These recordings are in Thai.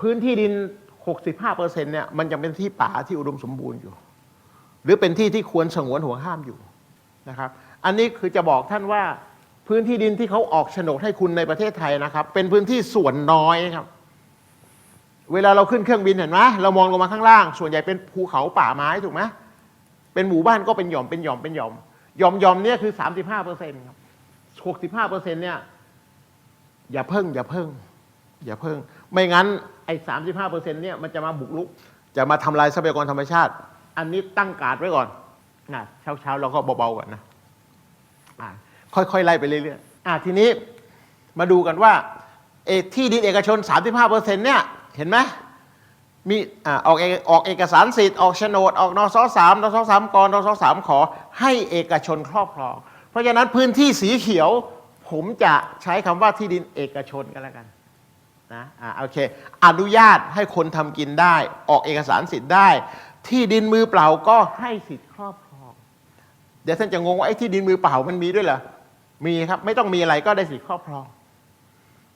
พื้นที่ดิน 65เปอร์เเนี่ยมันยังเป็นที่ป่าที่อุดมสมบูรณ์อยู่ หรือเป็นที่ที่ควรสงวนห่วงห้ามอยู่นะครับ อันนี้คือจะบอกท่านว่าพื้นที่ดินที่เขาออกโฉนดให้คุณในประเทศไทยนะครับ เป็นพื้นที่ส่วนน้อยครับ เวลาเราขึ้นเครื่องบินเห็นไหมเรามองลงมาข้างล่าง ส่วนใหญ่เป็นภูเขาป่าไม้ถูกไหมเป็นหมู่บ้านก็เป็นหย่อมเป็นหย่อมเป็นหย่อมหย่อมหย่อมเนี่ยคือ 35เปอร์เซ็นต์ครับ65เปอร์เซ็นต์เนี่ยอย่าเพิ่งอย่าเพิ่ง อย่าเพิ่ง ไม่งั้นไอ้35เปอร์เซ็นต์เนี่ยมันจะมาบุกรุก จะมาทำลายทรัพยากรธรรมชาติ อันนี้ตั้งการดไว้ก่อนนะเช้าเช้าๆเราก็เบาๆก่อนนะอ่าค่อยๆไล่ไปเรื่อยๆอ่าทีนี้มาดูกันว่าเอที่ดินเอกชน 35เปอร์เซ็นต์เนี่ยเห็นไหมมีอ่าออกเอกออกเอกสารสิทธิ์ออกโฉนดออกนสสามนสสามกนสสามขอให้เอกชนครอบครอง เพราะฉะนั้นพื้นที่สีเขียว ผมจะใช้คำว่าที่ดินเอกชนกันแล้วกัน นะอ่าโอเค อนุญาตให้คนทำกินได้ ออกเอกสารสิทธิ์ได้ ที่ดินมือเปล่าก็ให้สิทธิ์ครอบครอง เดี๋ยวท่านจะงงว่าไอ้ที่ดินมือเปล่ามันมีด้วยเหรอ มีครับ ไม่ต้องมีอะไรก็ได้สิทธิ์ครอบครอง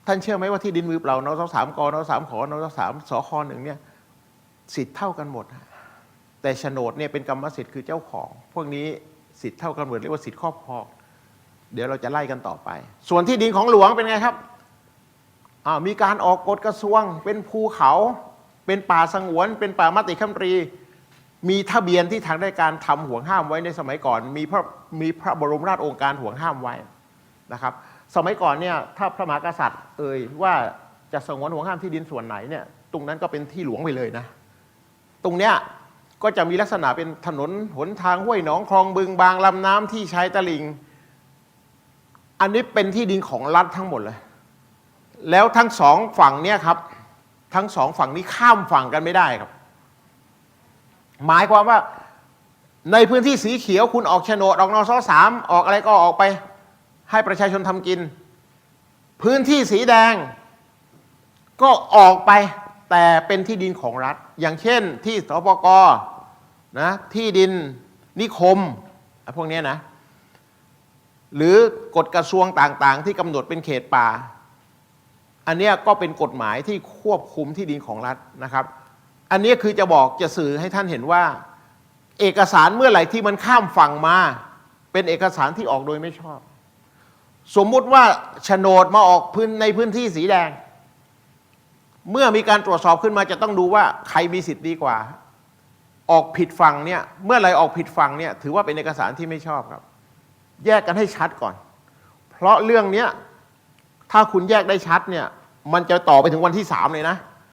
ท่านเชื่อไหมว่าที่ดินมือเปล่านสสามกนสสามขอนสสามสคหนึ่งเนี่ยสิทธิ์เท่ากันหมด แต่โฉนดเนี่ยเป็นกรรมสิทธิ์คือเจ้าของ พวกนี้สิทธิ์เท่ากันหมดเรียกว่าสิทธิ์ครอบครอง เดี๋ยวเราจะไล่กันต่อไป ส่วนที่ดินของหลวงเป็นไงครับ มีการออกกฎกระทรวง เป็นภูเขา เป็นป่าสงวน เป็นป่ามติคัมรี มีทะเบียนที่ทางราชการทำห่วงห้ามไว้ในสมัยก่อน มีพระมีพระบรมราชโองการห่วงห้ามไว้นะครับ สมัยก่อนเนี่ยถ้าพระมหากษัตริย์ เอ่ยว่าจะสงวนห่วงห้ามที่ดินส่วนไหนเนี่ยตรงนั้นก็เป็นที่หลวงไปเลยนะ ตรงเนี้ยก็จะมีลักษณะเป็นถนนหนทางห้วยหนองคลองบึงบางลำน้ำที่ใชายตลิ่งอันนี้เป็นที่ดินของรัฐทั้งหมดเลย แล้วทั้งสองฝั่งเนี่ยครับ ทั้งสองฝั่งนี้ข้ามฝั่งกันไม่ได้ครับ หมายความว่าในพื้นที่สีเขียวคุณออกโฉนดออกนสสามออกอะไรก็ออกไป ให้ประชาชนทำกิน พื้นที่สีแดง ก็ออกไปแต่เป็นที่ดินของรัฐ อย่างเช่นที่สปกนะที่ดินนิคมอะพวกนี้นะ หรือกฎกระทรวงต่างๆ ที่กำหนดเป็นเขตป่า อันนี้ก็เป็นกฎหมายที่ควบคุมที่ดินของรัฐนะครับ อันนี้คือจะบอกจะสื่อให้ท่านเห็นว่า เอกสารเมื่อไหร่ที่มันข้ามฝั่งมา เป็นเอกสารที่ออกโดยไม่ชอบ สมมุติว่าโฉนดมาออกพื้นในพื้นที่สีแดง เมื่อมีการตรวจสอบขึ้นมาจะต้องดูว่าใครมีสิทธิ์ดีกว่า ออกผิดฝั่งเนี่ยเมื่อไรออกผิดฝั่งเนี่ยถือว่าเป็นเอกสารที่ไม่ชอบครับ แยกกันให้ชัดก่อน เพราะเรื่องเนี้ย ถ้าคุณแยกได้ชัดเนี่ย มันจะต่อไปถึงวันที่สามเลยนะ